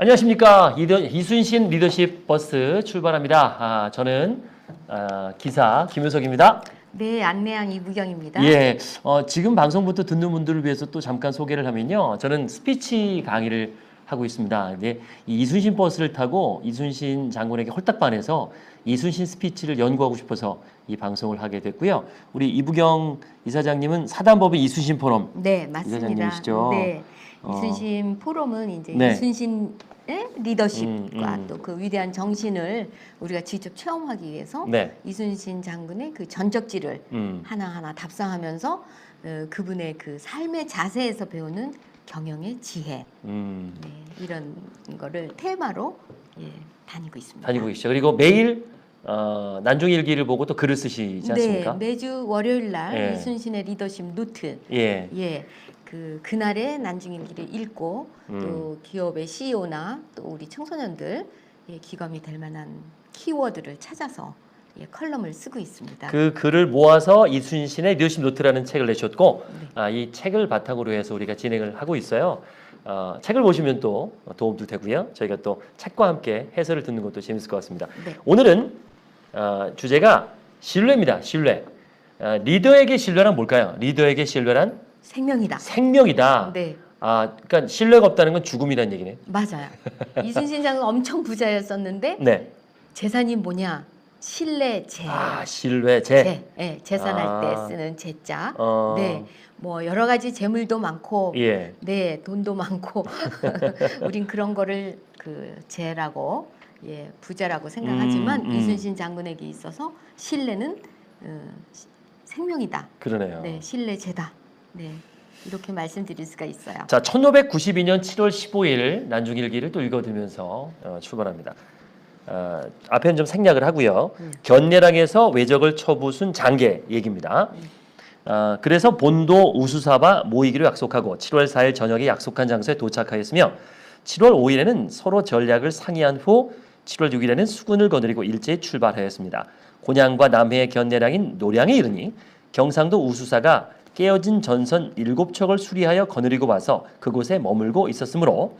안녕하십니까 이순신 리더십 버스 출발합니다. 아, 저는 아, 기사 김효석입니다. 네, 안내양 이부경입니다. 예, 어, 지금 방송부터 듣는 분들을 위해서 또 잠깐 소개를 하면요, 저는 스피치 강의를 하고 있습니다. 근데 이 이순신 버스를 타고 이순신 장군에게 홀딱 반해서 이순신 스피치를 연구하고 싶어서 이 방송을 하게 됐고요. 우리 이부경 이사장님은 사단법인 이순신 포럼 네, 맞습니다. 이사장님이시죠? 네. 어. 이순신 포럼은 이제 네. 이순신 의 리더십과 음, 음. 또그 위대한 정신을 우리가 직접 체험하기 위해서 네, 이순신 장군의 그 전적지를 음, 하나하나 답상하면서 어, 그분의 그 삶의 자세에서 배우는 경영의 지혜 음. 네, 이런 거를 테마로 예, 다니고 있습니다. 다니고 계시죠. 그리고 매일 어, 난중일기를 보고 또 글을 쓰시지 않습니까? 네, 매주 월요일 날 예. 이순신의 리더십 노트 예. 예, 그 그날의 난중일기를 읽고 음. 또 기업의 CEO나 또 우리 청소년들 예, 기감이 될 만한 키워드를 찾아서 예, 컬럼을 쓰고 있습니다. 그 글을 모아서 이순신의 리더십 노트라는 책을 내셨고 네. 아, 이 책을 바탕으로 해서 우리가 진행을 하고 있어요. 어, 책을 보시면 또 도움도 되고요. 저희가 또 책과 함께 해설을 듣는 것도 재밌을 것 같습니다. 네, 오늘은 어, 주제가 신뢰입니다. 신뢰. 어, 리더에게 신뢰란 뭘까요? 리더에게 신뢰란 생명이다. 생명이다. 네, 아, 그러니까 신뢰가 없다는 건 죽음이라는 얘기네. 맞아요. 이순신 장은 엄청 부자였었는데 네. 재산이 뭐냐? 신뢰 재. 아, 신뢰, 재. 재. 예, 재산할 아. 때 쓰는 재자. 어, 네, 뭐 여러 가지 재물도 많고 예. 네, 돈도 많고 우린 그런 거를 그 재라고 예, 부자라고 생각하지만 음, 음. 이순신 장군에게 있어서 신뢰는 어, 시- 생명이다. 그러네요. 네, 신뢰제다. 네. 이렇게 말씀드릴 수가 있어요. 자, 1592년 7월 15일 난중일기를 또 읽어드리면서 어, 출발합니다. 어, 앞에는 좀 생략을 하고요. 음. 견내랑에서 외적을 쳐부순 장계 얘기입니다. 어, 그래서 본도 우수사바 모이기로 약속하고 7월 4일 저녁에 약속한 장소에 도착하였으며 7월 5일에는 서로 전략을 상의한 후 7월 6일에는 수군을 거느리고 일제히 출발하였습니다. 곤양과 남해의 견내량인 노량에 이르니 경상도 우수사가 깨어진 전선 일곱 척을 수리하여 거느리고 와서 그곳에 머물고 있었으므로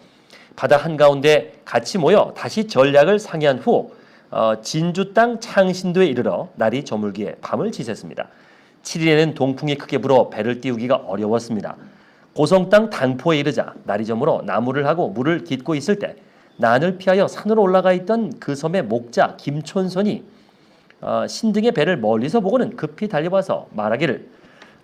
바다 한가운데 같이 모여 다시 전략을 상의한 후 어, 진주 땅 창신도에 이르러 날이 저물기에 밤을 지샜습니다. 7일에는 동풍이 크게 불어 배를 띄우기가 어려웠습니다. 고성 땅 당포에 이르자 날이 저물어 나무를 하고 물을 깃고 있을 때 난을 피하여 산으로 올라가 있던 그 섬의 목자 김촌선이 어, 신등의 배를 멀리서 보고는 급히 달려와서 말하기를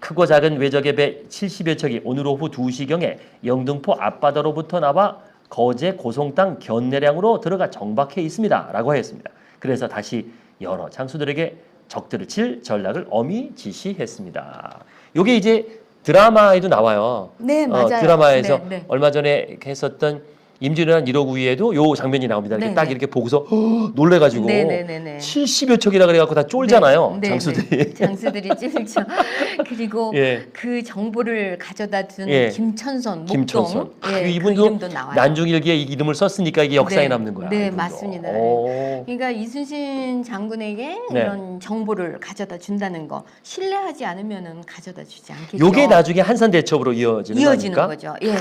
크고 작은 외적의 배 70여 척이 오늘 오후 2시경에 영등포 앞바다로부터 나와 거제 고성 땅 견내량으로 들어가 정박해 있습니다. 라고 하였습니다. 그래서 다시 여러 장수들에게 적들을 칠 전략을 엄히 지시했습니다. 요게 이제 드라마에도 나와요. 네, 어, 맞아요. 드라마에서 네, 네. 얼마 전에 했었던 임진왜란 1호구이에도 요 장면이 나옵니다. 이렇게 네, 딱 네. 이렇게 보고서 헉, 놀래가지고 네, 네, 네, 네. 70여 척이라 그래갖고 다 쫄잖아요. 네, 네, 장수들이. 네. 장수들이 찔죠. 그리고 예. 그 정보를 가져다 준 예. 김천선, 목동, 김천선. 아, 예, 이분도 그 이름도 나와요. 난중일기에 이 이름을 썼으니까 이게 역사에 네. 남는 거야. 네, 이분도. 맞습니다. 오. 그러니까 이순신 장군에게 네. 이런 정보를 가져다 준다는 거 신뢰하지 않으면은 가져다 주지 않겠죠. 요게 나중에 한산 대첩으로 이어지는 이어지는? 거죠. 예,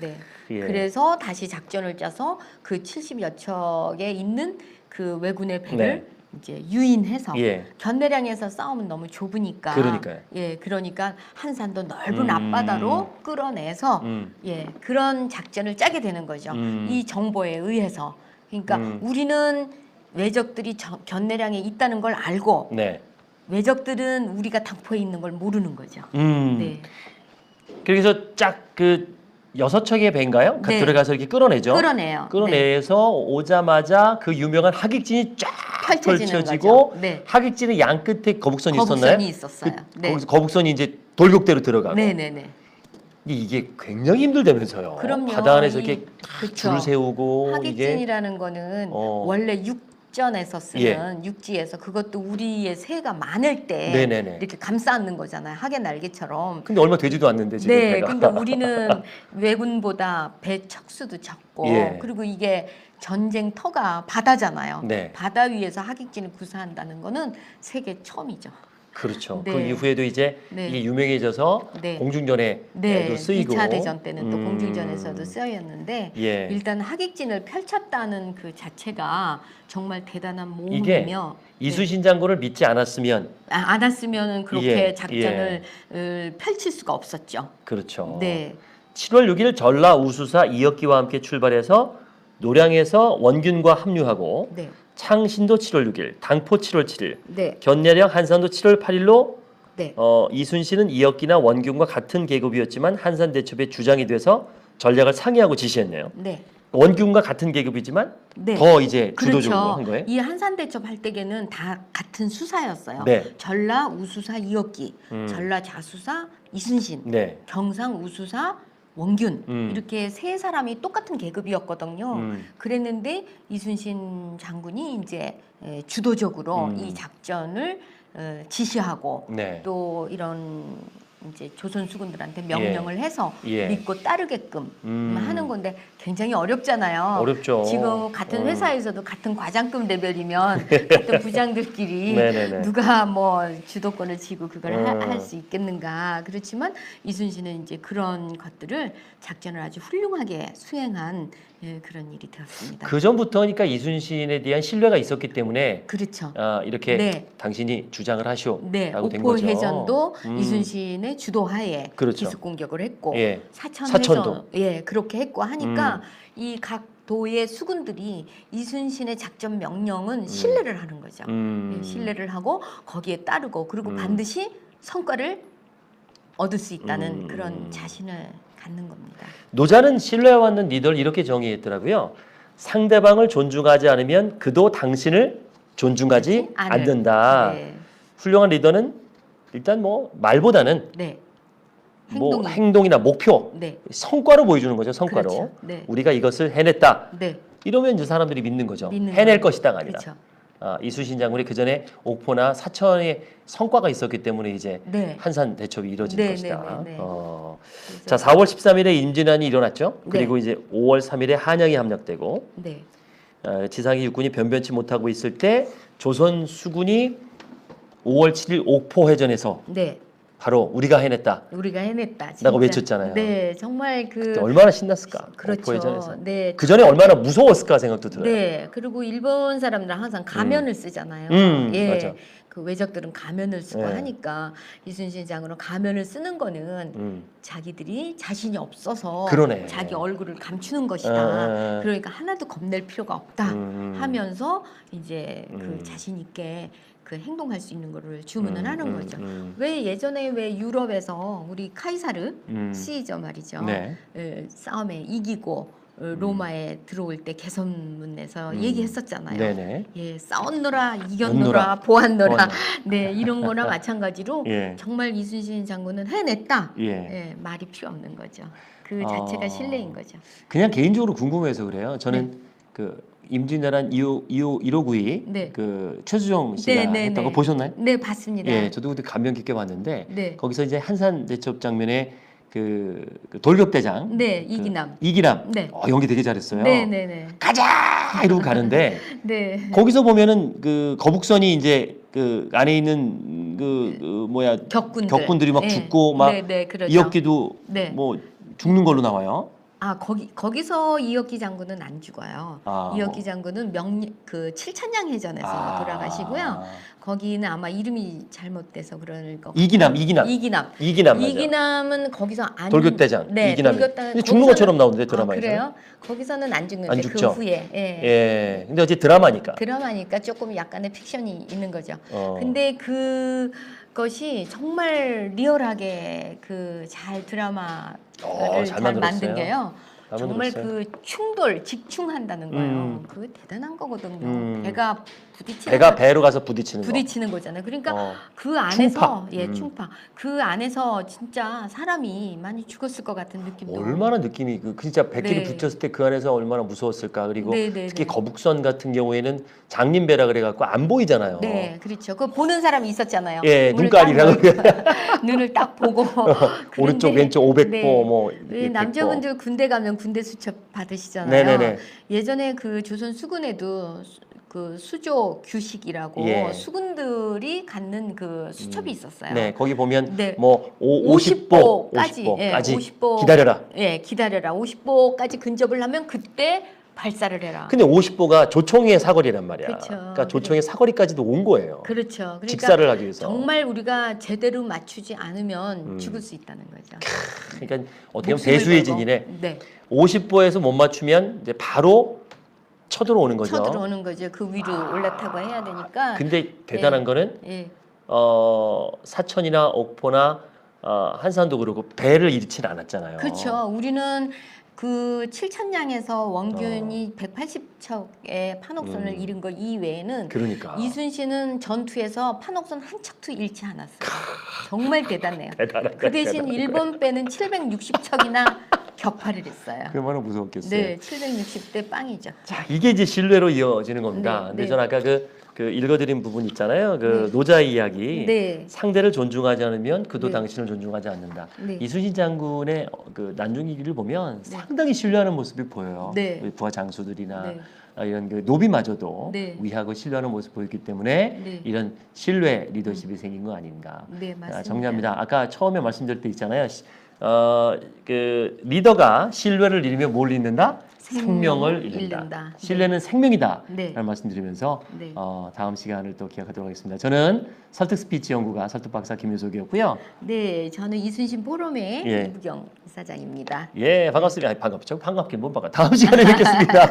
네. 예. 그래서 다시 작전을 짜서 그 70여 척에 있는 그 왜군의 배를 이제 유인해서 예. 견내량에서 싸우면 너무 좁으니까 그러니까요. 예 그러니까 한산도 넓은 음. 앞바다로 끌어내서 음. 예 그런 작전을 짜게 되는 거죠 음. 이 정보에 의해서 그러니까 음. 우리는 외적들이 저- 견내량에 있다는 걸 알고 네. 외적들은 우리가 당포에 있는 걸 모르는 거죠 음. 네 그래서 쫙그 여섯 척의 배인가요? 그 네. 들어가서 이렇게 끌어내죠. 끌어내요 네. 끌어내서 오자마자 그 유명한 하객진이 쫙 펼쳐지고. 네. 하객진의 양 끝에 거북선이 있었나요? 거북선이 있었어요 그 네. 거북선이 이제 돌격대로 들어가고 네네네 이게 굉장히 힘들다면서요. 그럼요. 바다 안에서 이- 이렇게 그쵸. 줄을 세우고 이게 하객진이라는 거는 어. 원래 육 전에서 쓰는 육지에서 그것도 우리의 새가 많을 때 네네네. 이렇게 감싸 안는 거잖아요. 하계 날개처럼. 근데 얼마 되지도 않는데 지금 네, 배가. 근데 우리는 왜군보다 배 척수도 적고 예. 그리고 이게 전쟁터가 바다잖아요. 네. 바다 위에서 하객진을 구사한다는 거는 세계 처음이죠. 그렇죠. 그 네. 이후에도 이제 네. 이게 유명해져서 네. 공중전에도 네, 쓰이고 2차 대전 때는 또 음. 공중전에서도 쓰였는데 예. 일단 하객진을 펼쳤다는 그 자체가 정말 대단한 모험이며 이순신 장군을 믿지 않았으면 아, 않았으면 그렇게 예, 작전을 을 펼칠 수가 없었죠. 그렇죠. 네, 7월 6일 전라 우수사 이혁기와 함께 출발해서 노량에서 원균과 합류하고 네, 창신도 7월 6일, 당포 7월 7일, 네, 견내령 한산도 7월 8일로 네, 어, 이순신은 이혁기나 원균과 같은 계급이었지만 한산 대첩의 주장이 돼서 전략을 상의하고 지시했네요. 네, 원균과 같은 계급이지만 네. 더 이제 주도적으로 그렇죠. 한 거예요. 이 한산 대첩 할 때에는 다 같은 수사였어요. 네. 전라 우수사 이혁기, 음. 전라 자수사 이순신, 네. 경상 우수사 원균 음. 이렇게 세 사람이 똑같은 계급이었거든요. 음. 그랬는데 이순신 장군이 이제 에, 주도적으로 음. 이 작전을 어, 지시하고 네. 또 이런 이제 조선 수군들한테 명령을 해서 예. 믿고 따르게끔 음. 하는 건데 굉장히 어렵잖아요. 어렵죠. 지금 같은 음. 회사에서도 같은 과장급 레벨이면 같은 부장들끼리. 누가 뭐 주도권을 쥐고 그걸 음. 할수 있겠는가 그렇지만 이순신은 이제 그런 것들을 작전을 아주 훌륭하게 수행한 예, 그런 일이 되었습니다. 그 전부터니까 이순신에 대한 신뢰가 있었기 때문에 그렇죠. 아, 이렇게 네. 당신이 주장을 하시오라고 네, 된 오포 거죠. 해전도 음. 이순신의 주도하에 그렇죠. 기습 공격을 했고 예. 사천 사천도. 음. 해전 예 그렇게 했고 하니까 이 각 도의 수군들이 이순신의 작전 명령은 신뢰를 하는 거죠. 음. 예, 신뢰를 하고 거기에 따르고 그리고 음. 반드시 성과를 얻을 수 있다는 음. 그런 자신을 갖는 겁니다. 노자는 신뢰받는 리더를 이렇게 정의했더라고요. 상대방을 존중하지 않으면 그도 당신을 존중하지. 않는다. 네. 훌륭한 리더는 일단 뭐 말보다는 네. 뭐 행동이. 행동이나 목표, 네. 성과로 보여주는 거죠. 성과로. 그렇죠. 네. 우리가 이것을 해냈다. 네. 이러면 이제 사람들이 믿는 거죠. 믿는 해낼 거예요. 것이다가 아니라. 그렇죠. 아, 이순신 장군이 그 전에 옥포나 사천의 성과가 있었기 때문에 이제 네. 한산 대첩이 이루어진 네, 것이다. 네, 네, 네. 어. 자, 4월 13일에 임진환이 일어났죠. 네. 그리고 이제 5월 3일에 한양이 함락되고 네. 어, 지상의 육군이 변변치 못하고 있을 때 조선 수군이 5월 7일 옥포 해전에서 네. 바로 우리가 해냈다. 우리가 해냈다. 진짜. 라고 외쳤잖아요. 네, 정말 그 얼마나 신났을까? 그렇죠. 해전에서. 네. 그 전에 얼마나 무서웠을까 생각도 들어요. 네. 그리고 일본 사람들은 항상 가면을 쓰잖아요. 음, 예. 맞아. 그 외적들은 가면을 쓰고 네. 하니까 이순신 장군은 가면을 쓰는 거는 음. 자기들이 자신이 없어서 그러네. 자기 얼굴을 감추는 아, 것이다. 아, 아. 그러니까 하나도 겁낼 필요가 없다 음. 하면서 이제 음. 그 자신 있게 그 행동할 수 있는 거를 주문을 음, 하는 음, 거죠. 음. 왜 예전에 왜 유럽에서 우리 카이사르 음. 시저 말이죠. 네. 에, 싸움에 이기고 어, 로마에 들어올 때 개선문 에서 음. 얘기했었잖아요. 네네. 예, 싸웠노라, 이겼노라, 보았노라. 보았노라. 네, 이런 거나 마찬가지로 예. 정말 이순신 장군은 해냈다. 예. 예, 말이 필요 없는 거죠. 그 아. 자체가 신뢰인 거죠. 그냥 개인적으로 궁금해서 그래요. 저는 그 임진왜란 2호 2호 1592 네. 그 최수종 씨가 네, 네, 했던 거 네. 보셨나요? 네, 봤습니다. 예, 저도 그때 감명 깊게 봤는데 네. 거기서 이제 한산 대첩 장면에 그, 그 돌격대장 네, 그 이기남. 이기남 네. 어, 연기 되게 잘했어요. 네, 네, 네. 가자 이러고 가는데 네. 거기서 보면은 그 거북선이 이제 그 안에 있는 그, 그 뭐야 격군들. 격군들이 막 네. 죽고 막 네, 네. 이혁기도 네. 뭐 죽는 걸로 나와요. 아, 거기 거기서 이혁기 장군은 안 죽어요. 아, 이혁기 장군은 명그 칠천량 해전에서 아. 돌아가시고요. 거기는 아마 이름이 잘못돼서 그럴 거. 이기남, 이기남, 이기남. 이기남 맞아. 이기남은 거기서 안 돌격대장 네, 이기남. 죽는 것처럼 나오는데 아, 드라마에서. 그래요? 거기서는 안 죽는데 안. 그 후에 예. 예. 근데 어제 드라마니까. 드라마니까 조금 약간의 픽션이 있는 거죠. 어. 근데 그 것이 정말 리얼하게 그 잘 드라마를 어, 잘 잘. 만든 게요. 잘 정말 만들었어요. 그 충돌, 직충한다는 거예요. 음. 그거 대단한 거거든요. 음. 배가 부딪히는 배가 거- 배로 가서 부딪히는 부딪히는 거 잖아요. 그러니까 거. 어. 그 안에서 충파. 예, 음. 충파. 그 안에서 진짜 사람이 많이 죽었을 것 같은 느낌도 얼마나 느낌이 그 진짜 백길이 네. 붙였을 때 그 안에서 얼마나 무서웠을까 그리고 네, 네, 특히 네. 거북선 같은 경우에는 장님배라 그래 갖고 안 보이잖아요. 네, 그렇죠. 그 보는 사람이 있었잖아요. 예, 눈깔이라고. 딱 눈을 딱 보고 오른쪽 왼쪽 500보 네. 뭐왜 이렇게 남자분들 군대 가면 군대 수첩 받으시잖아요. 네네네. 예전에 그 조선 수군에도 수- 그 수조 규식이라고 예. 수군들이 갖는 그 수첩이 있었어요. 네, 거기 보면 네. 뭐 오, 50보, 50보까지 50보까지 예, 50보 기다려라. 예, 기다려라. 50보까지 근접을 하면 그때 발사를 해라. 근데 50보가 조총의 사거리란 말이야. 그쵸. 그러니까 조총의 사거리까지도 온 거예요. 그렇죠. 그러니까 직사를 하기 위해서. 정말 우리가 제대로 맞추지 않으면 음. 죽을 수 있다는 거죠. 그러니까 어떻게 보면 걸고. 진이네. 네. 50보에서 못 맞추면 이제 바로 쳐들어오는 거죠. 쳐들어오는 거죠. 그 위로 올라타고 해야 되니까. 근데 대단한 거는 예. 어, 사천이나 옥포나 어, 한산도 그렇고 배를 잃지는 않았잖아요. 그렇죠. 우리는 그 칠천량에서 원균이 어. 180척의 판옥선을 음. 잃은 거 이외에는 그러니까 이순신은 전투에서 판옥선 한 척도 잃지 않았어요. 정말 대단해요. 대단한 그 대신 일본 배는 760척이나 격파를 했어요. 그만은 무서웠겠어요. 네, 760대 빵이죠. 자, 이게 이제 신뢰로 이어지는 겁니다. 네, 근데 네. 전 아까 그, 그 읽어드린 부분 있잖아요. 그 네. 노자 이야기. 네, 상대를 존중하지 않으면 그도 네. 당신을 존중하지 않는다. 네. 이순신 장군의 어, 그 난중일기를 보면 네. 상당히 신뢰하는 모습이 보여요. 네. 부하 장수들이나 네. 아, 이런 그 노비마저도 네. 위하고 신뢰하는 모습 보였기 때문에 네. 이런 신뢰 리더십이 생긴 거 아닌가. 네, 맞습니다. 아, 정리합니다. 아까 처음에 말씀드릴 때 있잖아요. 시- 어, 그 리더가 신뢰를 잃으면 뭘 잃는다? 생명을 잃는다. 잃는다. 네. 신뢰는 생명이다. 네. 라는 말씀드리면서 네. 어, 다음 시간을 또 기약하도록 하겠습니다. 저는 설득 스피치 연구가 설득 박사 김유석이었고요. 네, 저는 이순신 포럼의 예. 이부경 이사장입니다. 예, 반갑습니다. 아니, 반갑죠. 반갑긴 못 반갑. 다음 시간에 뵙겠습니다.